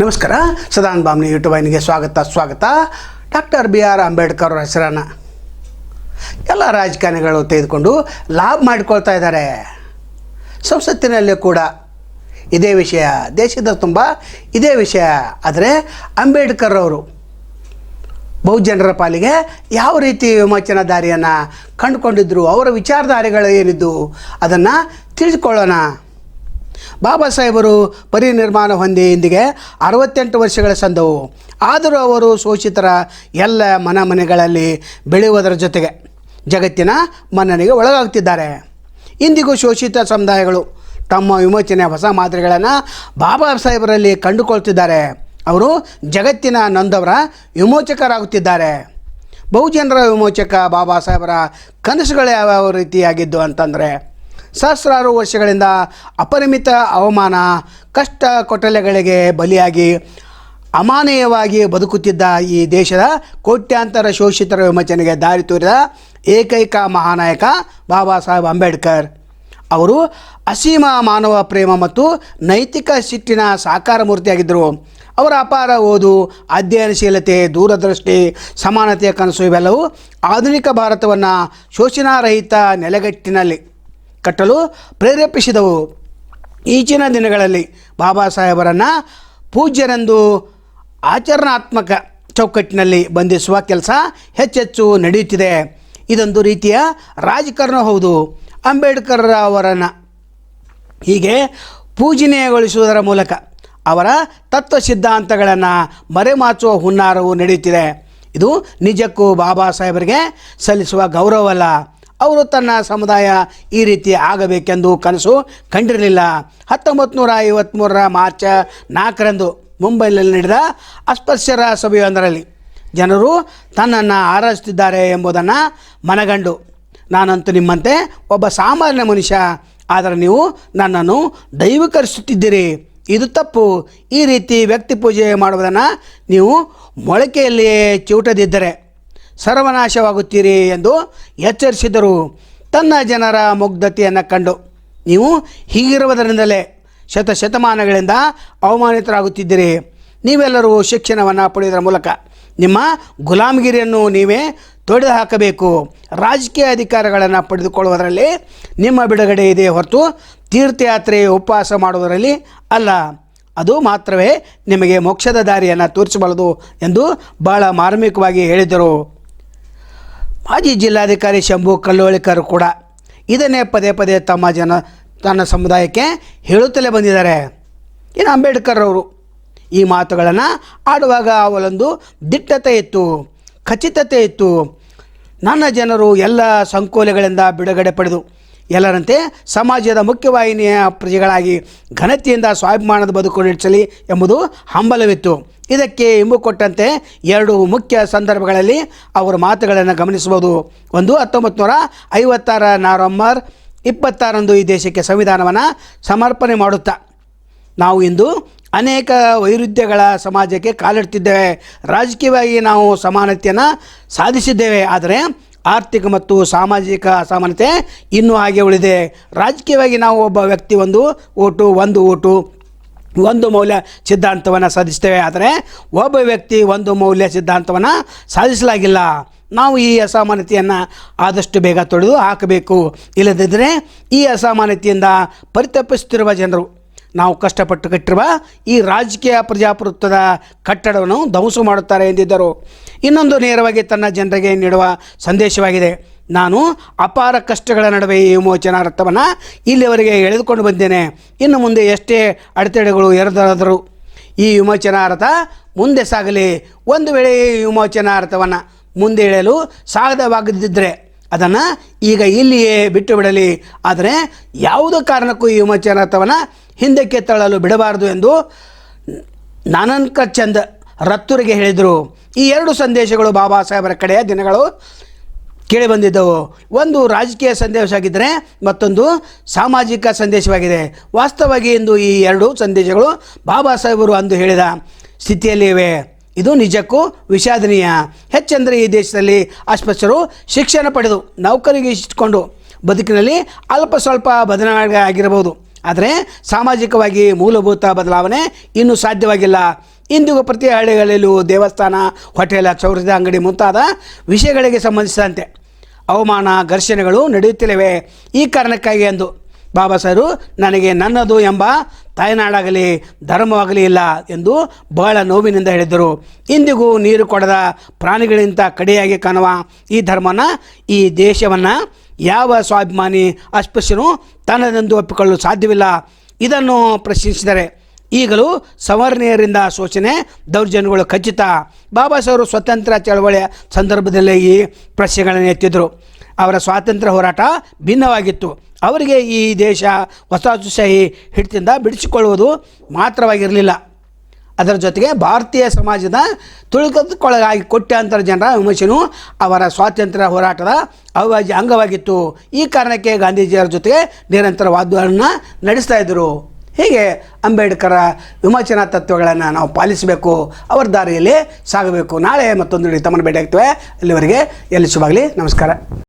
ನಮಸ್ಕಾರ. ಸದಾನ್ ಬಾಮ್ನಿ ಯೂಟ್ಯೂಬ್ ವಾಹಿನಿಗೆ ಸ್ವಾಗತ ಸ್ವಾಗತ. ಡಾಕ್ಟರ್ ಬಿ ಆರ್ ಅಂಬೇಡ್ಕರ್ ಅವರ ಹೆಸರನ್ನ ಎಲ್ಲ ರಾಜಕಾರಣಿಗಳು ತೆಗೆದುಕೊಂಡು ಲಾಭ ಮಾಡಿಕೊಳ್ತಾ ಇದ್ದಾರೆ. ಸಂಸತ್ತಿನಲ್ಲಿ ಕೂಡ ಇದೇ ವಿಷಯ, ದೇಶದ ತುಂಬ ಇದೇ ವಿಷಯ. ಆದರೆ ಅಂಬೇಡ್ಕರ್ ಅವರು ಬಹುಜನರ ಪಾಲಿಗೆ ಯಾವ ರೀತಿ ವಿಮೋಚನಾ ದಾರಿಯನ್ನು ಕಂಡುಕೊಂಡಿದ್ರು, ಅವರ ವಿಚಾರಧಾರೆಗಳು ಏನಿದ್ದು, ಅದನ್ನು ತಿಳಿದುಕೊಳ್ಳೋಣ. ಬಾಬಾ ಸಾಹೇಬರು ಪರಿನಿರ್ಮಾಣ ಹೊಂದಿ ಇಂದಿಗೆ ಅರವತ್ತೆಂಟು ವರ್ಷಗಳ ಸಂದವು. ಆದರೂ ಅವರು ಶೋಷಿತರ ಎಲ್ಲ ಮನ ಮನೆಗಳಲ್ಲಿ ಬೆಳೆಯುವುದರ ಜೊತೆಗೆ ಜಗತ್ತಿನ ಮನ್ನಣೆಗೆ ಒಳಗಾಗ್ತಿದ್ದಾರೆ. ಇಂದಿಗೂ ಶೋಷಿತ ಸಮುದಾಯಗಳು ತಮ್ಮ ವಿಮೋಚನೆಯ ಹೊಸ ಮಾದರಿಗಳನ್ನು ಬಾಬಾ ಸಾಹೇಬರಲ್ಲಿ ಕಂಡುಕೊಳ್ತಿದ್ದಾರೆ. ಅವರು ಜಗತ್ತಿನ ನೊಂದವರ ವಿಮೋಚಕರಾಗುತ್ತಿದ್ದಾರೆ. ಬಹುಜನರ ವಿಮೋಚಕ ಬಾಬಾ ಸಾಹೇಬರ ಕನಸುಗಳು ಯಾವ್ಯಾವ ರೀತಿಯಾಗಿದ್ದು ಅಂತಂದರೆ ಸಹಸ್ರಾರು ವರ್ಷಗಳಿಂದ ಅಪರಿಮಿತ ಅವಮಾನ, ಕಷ್ಟ ಕೊಟಲೆಗಳಿಗೆ ಬಲಿಯಾಗಿ, ಅಮಾನೀಯವಾಗಿ ಬದುಕುತ್ತಿದ್ದ ಈ ದೇಶದ ಕೋಟ್ಯಾಂತರ ಶೋಷಿತರ ವಿಮೋಚನೆಗೆ ದಾರಿ ತೋರಿದ ಏಕೈಕ ಮಹಾನಾಯಕ ಬಾಬಾ ಸಾಹೇಬ್ ಅಂಬೇಡ್ಕರ್. ಅವರು ಅಸೀಮ ಮಾನವ ಪ್ರೇಮ ಮತ್ತು ನೈತಿಕ ಸಿಟ್ಟಿನ ಸಾಕಾರ ಮೂರ್ತಿಯಾಗಿದ್ದರು. ಅವರ ಅಪಾರ ಓದು, ಅಧ್ಯಯನಶೀಲತೆ, ದೂರದೃಷ್ಟಿ, ಸಮಾನತೆಯ ಕನಸು ಇವೆಲ್ಲವೂ ಆಧುನಿಕ ಭಾರತವನ್ನು ಶೋಷಣಾರಹಿತ ನೆಲೆಗಟ್ಟಿನಲ್ಲಿ ಕಟ್ಟಲು ಪ್ರೇರೇಪಿಸಿದವು. ಈಚಿನ ದಿನಗಳಲ್ಲಿ ಬಾಬಾ ಸಾಹೇಬರನ್ನು ಪೂಜ್ಯರೆಂದು ಆಚರಣಾತ್ಮಕ ಚೌಕಟ್ಟಿನಲ್ಲಿ ಬಂಧಿಸುವ ಕೆಲಸ ಹೆಚ್ಚೆಚ್ಚು ನಡೆಯುತ್ತಿದೆ. ಇದೊಂದು ರೀತಿಯ ರಾಜಕಾರಣ ಹೌದು. ಅಂಬೇಡ್ಕರ್ ಅವರನ್ನು ಹೀಗೆ ಪೂಜನೀಯಗೊಳಿಸುವುದರ ಮೂಲಕ ಅವರ ತತ್ವ ಸಿದ್ಧಾಂತಗಳನ್ನು ಮರೆಮಾಚುವ ಹುನ್ನಾರವು ನಡೆಯುತ್ತಿದೆ. ಇದು ನಿಜಕ್ಕೂ ಬಾಬಾ ಸಾಹೇಬರಿಗೆ ಸಲ್ಲಿಸುವ ಗೌರವವಲ್ಲ. ಅವರು ತನ್ನ ಸಮುದಾಯ ಈ ರೀತಿ ಆಗಬೇಕೆಂದು ಕನಸು ಕಂಡಿರಲಿಲ್ಲ. ಹತ್ತೊಂಬತ್ತು ನೂರ ಐವತ್ತ್ಮೂರರ ಮಾರ್ಚ್ ನಾಲ್ಕರಂದು ಮುಂಬೈನಲ್ಲಿ ನಡೆದ ಅಸ್ಪೃಶ್ಯರ ಸಭೆಯೊಂದರಲ್ಲಿ ಜನರು ತನ್ನನ್ನು ಆರಾಧಿಸುತ್ತಿದ್ದಾರೆ ಎಂಬುದನ್ನು ಮನಗಂಡು. ನಾನಂತೂ ನಿಮ್ಮಂತೆ ಒಬ್ಬ ಸಾಮಾನ್ಯ ಮನುಷ್ಯ, ಆದರೆ ನೀವು ನನ್ನನ್ನು ದೈವೀಕರಿಸುತ್ತಿದ್ದೀರಿ. ಇದು ತಪ್ಪು. ಈ ರೀತಿ ವ್ಯಕ್ತಿ ಪೂಜೆ ಮಾಡುವುದನ್ನು ನೀವು ಮೊಳಕೆಯಲ್ಲಿಯೇ ಚಿವುಟದಿದ್ದರೆ ಸರ್ವನಾಶವಾಗುತ್ತೀರಿ ಎಂದು ಎಚ್ಚರಿಸಿದರು. ತನ್ನ ಜನರ ಮುಗ್ಧತೆಯನ್ನು ಕಂಡು. ನೀವು ಹೀಗಿರುವುದರಿಂದಲೇ ಶತ ಶತಮಾನಗಳಿಂದ ಅವಮಾನಿತರಾಗುತ್ತಿದ್ದೀರಿ. ನೀವೆಲ್ಲರೂ ಶಿಕ್ಷಣವನ್ನು ಪಡೆಯುವುದರ ಮೂಲಕ. ನಿಮ್ಮ ಗುಲಾಮಗಿರಿಯನ್ನು ನೀವೇ ತೊಡೆದು ಹಾಕಬೇಕು. ರಾಜಕೀಯ ಅಧಿಕಾರಗಳನ್ನು ಪಡೆದುಕೊಳ್ಳುವುದರಲ್ಲಿ ನಿಮ್ಮ ಬಿಡುಗಡೆ ಇದೆ ಹೊರತು ತೀರ್ಥಯಾತ್ರೆ ಉಪವಾಸ ಮಾಡುವುದರಲ್ಲಿ ಅಲ್ಲ. ಅದು ಮಾತ್ರವೇ ನಿಮಗೆ ಮೋಕ್ಷದ ದಾರಿಯನ್ನು ತೋರಿಸಬಲ್ಲದು ಎಂದು ಬಹಳ ಮಾರ್ಮಿಕವಾಗಿ ಹೇಳಿದರು. ಮಾಜಿ ಜಿಲ್ಲಾಧಿಕಾರಿ ಶಂಭು ಕಲ್ಲೋಳಿಕರ್ ಕೂಡ ಇದನ್ನೇ ಪದೇ ಪದೇ ತಮ್ಮ ಜನ ತನ್ನ ಸಮುದಾಯಕ್ಕೆ ಹೇಳುತ್ತಲೇ ಬಂದಿದ್ದಾರೆ. ಇನ್ನು ಅಂಬೇಡ್ಕರ್ ಅವರು ಈ ಮಾತುಗಳನ್ನು ಆಡುವಾಗ ಅವಲೊಂದು ದಿಟ್ಟತೆ ಇತ್ತು, ಖಚಿತತೆ ಇತ್ತು. ನನ್ನ ಜನರು ಎಲ್ಲ ಸಂಕೋಲೆಗಳಿಂದ ಬಿಡುಗಡೆ ಪಡೆದು ಎಲ್ಲರಂತೆ ಸಮಾಜದ ಮುಖ್ಯವಾಹಿನಿಯ ಪ್ರಜೆಗಳಾಗಿ ಘನತೆಯಿಂದ ಸ್ವಾಭಿಮಾನದ ಬದುಕು ನಡೆಸಲಿ ಎಂಬುದು ಹಂಬಲವಿತ್ತು. ಇದಕ್ಕೆ ಇಂಬು ಕೊಟ್ಟಂತೆ ಎರಡು ಮುಖ್ಯ ಸಂದರ್ಭಗಳಲ್ಲಿ ಅವರ ಮಾತುಗಳನ್ನು ಗಮನಿಸಬಹುದು ಒಂದು ಹತ್ತೊಂಬತ್ತು ನೂರ ಐವತ್ತಾರ ನವೆಂಬರ್ ಇಪ್ಪತ್ತಾರಂದು ಈ ದೇಶಕ್ಕೆ ಸಂವಿಧಾನವನ್ನು ಸಮರ್ಪಣೆ ಮಾಡುತ್ತಾ. ನಾವು ಇಂದು ಅನೇಕ ವೈರುಧ್ಯಗಳ ಸಮಾಜಕ್ಕೆ ಕಾಲಿಡ್ತಿದ್ದೇವೆ. ರಾಜಕೀಯವಾಗಿ ನಾವು ಸಮಾನತೆಯನ್ನು ಸಾಧಿಸಿದ್ದೇವೆ. ಆದರೆ ಆರ್ಥಿಕ ಮತ್ತು ಸಾಮಾಜಿಕ ಅಸಮಾನತೆ ಇನ್ನೂ ಹಾಗೆ ಉಳಿದೆ ರಾಜಕೀಯವಾಗಿ ನಾವು ಒಬ್ಬ ವ್ಯಕ್ತಿ ಒಂದು ಓಟು ಒಂದು ಓಟು. ಒಂದು ಮೌಲ್ಯ ಸಿದ್ಧಾಂತವನ್ನು ಸಾಧಿಸ್ತೇವೆ ಆದರೆ ಒಬ್ಬ ವ್ಯಕ್ತಿ ಒಂದು ಮೌಲ್ಯ ಸಿದ್ಧಾಂತವನ್ನು ಸಾಧಿಸಲಾಗಿಲ್ಲ. ನಾವು ಈ ಅಸಮಾನತೆಯನ್ನು ಆದಷ್ಟು ಬೇಗ ತೊಡೆದು ಹಾಕಬೇಕು. ಇಲ್ಲದಿದ್ದರೆ ಈ ಅಸಮಾನತೆಯಿಂದ ಪರಿತಪಿಸುತ್ತಿರುವ ಜನರು, ನಾವು ಕಷ್ಟಪಟ್ಟು ಕಟ್ಟಿರುವ ಈ ರಾಜಕೀಯ ಪ್ರಜಾಪ್ರಭುತ್ವದ ಕಟ್ಟಡವನ್ನು ಧ್ವಂಸ ಮಾಡುತ್ತಾರೆ ಎಂದಿದ್ದರು. ಇನ್ನೊಂದು ನೇರವಾಗಿ ತನ್ನ ಜನರಿಗೆ ನೀಡುವ ಸಂದೇಶವಾಗಿದೆ. ನಾನು ಅಪಾರ ಕಷ್ಟಗಳ ನಡುವೆ ಈ ವಿಮೋಚನಾ ರಥವನ್ನು ಇಲ್ಲಿವರೆಗೆ ಎಳೆದುಕೊಂಡು ಬಂದೇನೆ. ಇನ್ನು ಮುಂದೆ ಎಷ್ಟೇ ಅಡೆತಡೆಗಳು ಎರದಾದರೂ ಈ ವಿಮೋಚನಾ ರಥ ಮುಂದೆ ಸಾಗಲಿ. ಒಂದು ವೇಳೆ ಈ ವಿಮೋಚನಾ ರಥವನ್ನು ಮುಂದೆ ಎಳೆಯಲು ಸಾಧ್ಯವಾಗದಿದ್ದರೆ ಅದನ್ನು ಈಗ ಇಲ್ಲಿಯೇ ಬಿಟ್ಟು ಬಿಡಲಿ ಆದರೆ ಯಾವುದೇ ಕಾರಣಕ್ಕೂ ಈ ವಿಮೋಚನಾ ರಥವನ್ನು ಹಿಂದಕ್ಕೆ ತಳ್ಳಲು ಬಿಡಬಾರದು ಎಂದು ನಾನಂಕ ಚಂದ್ ರತ್ತುರಿಗೆ ಹೇಳಿದರು. ಈ ಎರಡು ಸಂದೇಶಗಳು ಬಾಬಾ ಸಾಹೇಬರ ಕಡೆಯ ದಿನಗಳು. ಕೇಳಿಬಂದಿದ್ದವು ಒಂದು ರಾಜಕೀಯ ಸಂದೇಶವಾಗಿದ್ದರೆ ಮತ್ತೊಂದು ಸಾಮಾಜಿಕ ಸಂದೇಶವಾಗಿದೆ. ವಾಸ್ತವವಾಗಿ ಇಂದು ಈ ಎರಡು ಸಂದೇಶಗಳು ಬಾಬಾ ಸಾಹೇಬರು ಅಂದು ಹೇಳಿದ ಸ್ಥಿತಿಯಲ್ಲಿವೆ ಇದು ನಿಜಕ್ಕೂ ವಿಷಾದನೀಯ. ಹೆಚ್ಚೆಂದರೆ ಈ ದೇಶದಲ್ಲಿ ಅಸ್ಪೃಶ್ಯರು ಶಿಕ್ಷಣ ಪಡೆದು ನೌಕರಿಗೆ ಇಟ್ಟುಕೊಂಡು ಬದುಕಿನಲ್ಲಿ ಅಲ್ಪ ಸ್ವಲ್ಪ ಬದಲಾವಣೆ ಆಗಿರಬಹುದು ಆದರೆ ಸಾಮಾಜಿಕವಾಗಿ ಮೂಲಭೂತ ಬದಲಾವಣೆ ಇನ್ನೂ ಸಾಧ್ಯವಾಗಿಲ್ಲ. ಇಂದಿಗೂ ಪ್ರತಿ ಹಳ್ಳಿಗಳಲ್ಲೂ ದೇವಸ್ಥಾನ, ಹೋಟೆಲ್ ಚೌರದ ಅಂಗಡಿ ಮುಂತಾದ ವಿಷಯಗಳಿಗೆ ಸಂಬಂಧಿಸಿದಂತೆ ಅವಮಾನ ಘರ್ಷಣೆಗಳು ನಡೆಯುತ್ತಿಲ್ಲವೆ? ಈ ಕಾರಣಕ್ಕಾಗಿ ಎಂದು ಬಾಬಾ ಸಾರು ನನಗೆ ನನ್ನದು ಎಂಬ ತಾಯ್ನಾಡಾಗಲಿ, ಧರ್ಮವಾಗಲಿ ಇಲ್ಲ ಎಂದು ಬಹಳ ನೋವಿನಿಂದ ಹೇಳಿದರು ಇಂದಿಗೂ ನೀರು ಕೊಡದ ಪ್ರಾಣಿಗಳಿಗಿಂತ ಕಡೆಯಾಗಿ ಕಾಣುವ ಈ ಧರ್ಮನ, ಈ ದೇಶವನ್ನು ಯಾವ ಸ್ವಾಭಿಮಾನಿ ಅಸ್ಪೃಶ್ಯನು ತನ್ನದೆಂದು ಒಪ್ಪಿಕೊಳ್ಳಲು ಸಾಧ್ಯವಿಲ್ಲ. ಇದನ್ನು ಪ್ರಶ್ನಿಸಿದರೆ ಈಗಲೂ ಸವರ್ಣೀಯರಿಂದ ಶೋಷಣೆ ದೌರ್ಜನ್ಯಗಳು ಖಚಿತ. ಬಾಬಾ ಸಾಹೇಬರು ಸ್ವತಂತ್ರ ಚಳವಳಿಯ ಸಂದರ್ಭದಲ್ಲೇ ಈ ಪ್ರಶ್ನೆಗಳನ್ನು ಎತ್ತಿದ್ರು. ಅವರ ಸ್ವಾತಂತ್ರ್ಯ ಹೋರಾಟ ಭಿನ್ನವಾಗಿತ್ತು. ಅವರಿಗೆ ಈ ದೇಶ ವಸಾಹತುಶಾಹಿ ಹಿಡಿತದಿಂದ ಬಿಡಿಸಿಕೊಳ್ಳುವುದು ಮಾತ್ರವಾಗಿರಲಿಲ್ಲ. ಅದರ ಜೊತೆಗೆ ಭಾರತೀಯ ಸಮಾಜದ ತುಳಿತಕ್ಕೊಳಗಾಗಿ ಕೋಟ್ಯಾಂತರ ಜನರ ವಿಮರ್ಶೆಯೂ ಅವರ ಸ್ವಾತಂತ್ರ್ಯ ಹೋರಾಟದ ಅವಿಭಾಜ್ಯ ಅಂಗವಾಗಿತ್ತು. ಈ ಕಾರಣಕ್ಕೆ ಗಾಂಧೀಜಿಯವರ ಜೊತೆಗೆ ನಿರಂತರ ವಾದವನ್ನು ನಡೆಸ್ತಾ ಇದ್ದರು. ಹೀಗೆ ಅಂಬೇಡ್ಕರ ವಿಮೋಚನಾ ತತ್ವಗಳನ್ನು ನಾವು ಪಾಲಿಸಬೇಕು, ಅವರ ದಾರಿಯಲ್ಲಿ ಸಾಗಬೇಕು. ನಾಳೆ ಮತ್ತೊಂದು ತಮ್ಮನ್ನು ಭೇಟಿ ಆಗ್ತೇವೆ ಅಲ್ಲಿವರೆಗೆ ಎಲ್ಲಿ ಶುಭಾಗಲಿ ನಮಸ್ಕಾರ.